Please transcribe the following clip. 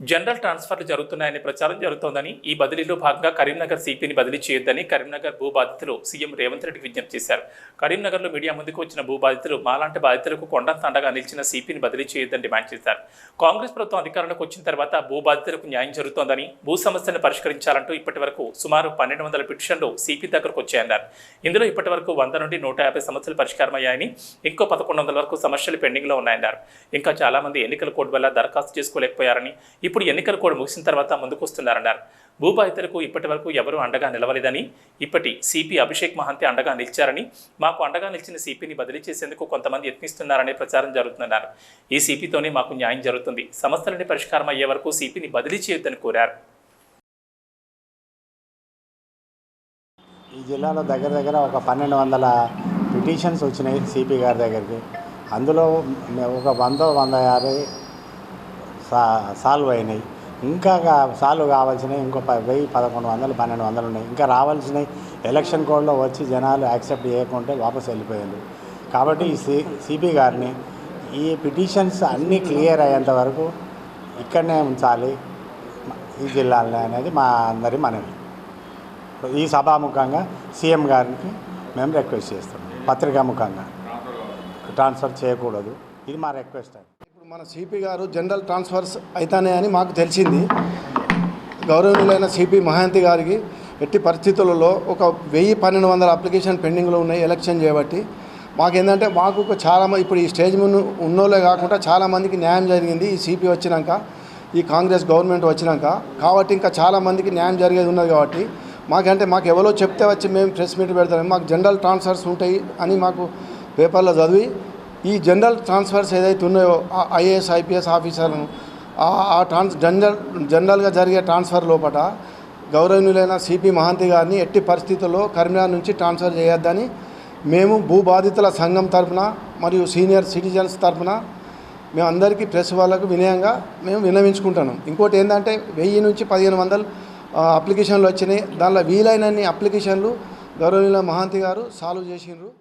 General ట్రాన్స్ఫర్లు జరుగుతున్నాయని ప్రచారం జరుగుతోందని ఈ బదిలీలో భాగంగా కరీంనగర్ సిపిని బదిలీ చేయొద్దని కరీంనగర్ భూ బాధితులు సీఎం రేవంత్ రెడ్డికి విజ్ఞప్తి చేశారు. కరీంనగర్లో మీడియా ముందుకు వచ్చిన భూ బాధితులు మాలాంటి బాధితులకు కొండ తండగా నిలిచిన సిపిని బదిలీ చేయొద్దని డిమాండ్ చేశారు. కాంగ్రెస్ ప్రభుత్వం అధికారంలోకి వచ్చిన తర్వాత భూ బాధితులకు న్యాయం జరుగుతోందని భూ సమస్యను పరిష్కరించాలంటూ ఇప్పటి వరకు సుమారు పన్నెండు వందల పిటిషన్లు సిపి దగ్గరకు వచ్చాయన్నారు. ఇందులో ఇప్పటి వరకు వంద నుండి నూట యాభై సమస్యలు పరిష్కారమయ్యాయని ఇంకో పదకొండు వందల వరకు సమస్యలు పెండింగ్లో ఉన్నాయన్నారు. ఇంకా చాలా మంది ఎన్నికల కోడ్ వల్ల దరఖాస్తు చేసుకోలేకపోయారని ఇప్పుడు ఎన్నికలు కూడా ముగిసిన తర్వాత ముందుకొస్తున్నారన్నారు. భూబాధితులకు ఇప్పటి వరకు ఎవరూ అండగా నిలవలేదని ఇప్పటి సిపి అభిషేక్ మహంతి అండగా నిలిచారని మాకు అండగా నిలిచిన సిపిని బదిలీ చేసేందుకు కొంతమంది యత్నిస్తున్నారనే ప్రచారం జరుగుతున్నారు. ఈ సిపితోనే మాకు న్యాయం జరుగుతుంది. సమస్యలని పరిష్కారం అయ్యే వరకు సిపిని బదిలీ చేయొద్దని కోరారు. ఈ జిల్లాలో దగ్గర దగ్గర ఒక పన్నెండు వందల పిటిషన్స్ వచ్చినాయి సిపి గారి దగ్గరికి. అందులో ఒక వంద వంద యాభై సా సాల్వ్ అయినాయి. ఇంకా సాల్వ్ కావాల్సినవి ఇంకో వెయ్యి పదకొండు వందలు పన్నెండు వందలు ఉన్నాయి. ఇంకా రావాల్సినవి ఎలక్షన్ కోడ్లో వచ్చి జనాలు యాక్సెప్ట్ చేయకుంటే వాపస్ వెళ్ళిపోయారు కాబట్టి ఈ సి సిపి గారిని ఈ పిటిషన్స్ అన్నీ క్లియర్ అయ్యేంత వరకు ఇక్కడనే ఉంచాలి. ఈ జిల్లాలో అనేది మా అందరి మనవి. ఈ సభాముఖంగా సీఎం గారికి మేము రిక్వెస్ట్ చేస్తాం పత్రికాముఖంగా. ట్రాన్స్ఫర్ చేయకూడదు. ఇది మా రిక్వెస్ట్ అండి మన సిపి గారు జనరల్ ట్రాన్స్ఫర్స్ అవుతాయని మాకు తెలిసింది. గౌరవనీయులైన సిపి మహాంతి గారికి ఎట్టి పరిస్థితులలో ఒక వెయ్యి పన్నెండు వందల అప్లికేషన్ పెండింగ్లో ఉన్నాయి ఎలక్షన్ చేయబట్టి మాకేంటంటే మాకు చాలామంది చాలా ఇప్పుడు ఈ స్టేజ్ ముందు ఉన్నోళ్ళే కాకుండా చాలామందికి న్యాయం జరిగింది. ఈ సిపి వచ్చినాక ఈ కాంగ్రెస్ గవర్నమెంట్ వచ్చినాక. కాబట్టి ఇంకా చాలామందికి న్యాయం జరిగేది ఉన్నది కాబట్టి మాకంటే మాకు ఎవరో చెప్తే వచ్చి మేము ప్రెస్ మీట్ పెడతాం మాకు జనరల్ ట్రాన్స్ఫర్స్ ఉంటాయి అని మాకు పేపర్లో చదివి ఈ జనరల్ ట్రాన్స్ఫర్స్ ఏదైతే ఉన్నాయో ఐఏఎస్ ఐపీఎస్ ఆఫీసర్లను ఆ- ట్రాన్స్ జనరల్ జనరల్గా జరిగే ట్రాన్స్ఫర్ లోపల గౌరవనీయులైన సిపి మహాంతి గారిని ఎట్టి పరిస్థితుల్లో కరీంనగర్ నుంచి ట్రాన్స్ఫర్ చేయొద్దని మేము భూ బాధితుల సంఘం తరఫున మరియు సీనియర్ సిటిజన్స్ తరఫున మేము అందరికీ ప్రెస్ వాళ్ళకు వినయంగా మేము విన్నవించుకుంటున్నాం. ఇంకోటి ఏంటంటే వెయ్యి నుంచి పదిహేను వందలు అప్లికేషన్లు వచ్చినాయి. దానిలో వీలైనన్ని అప్లికేషన్లు గౌరవనీయుల మహాంతి గారు సాల్వ్ చేసిండ్రు.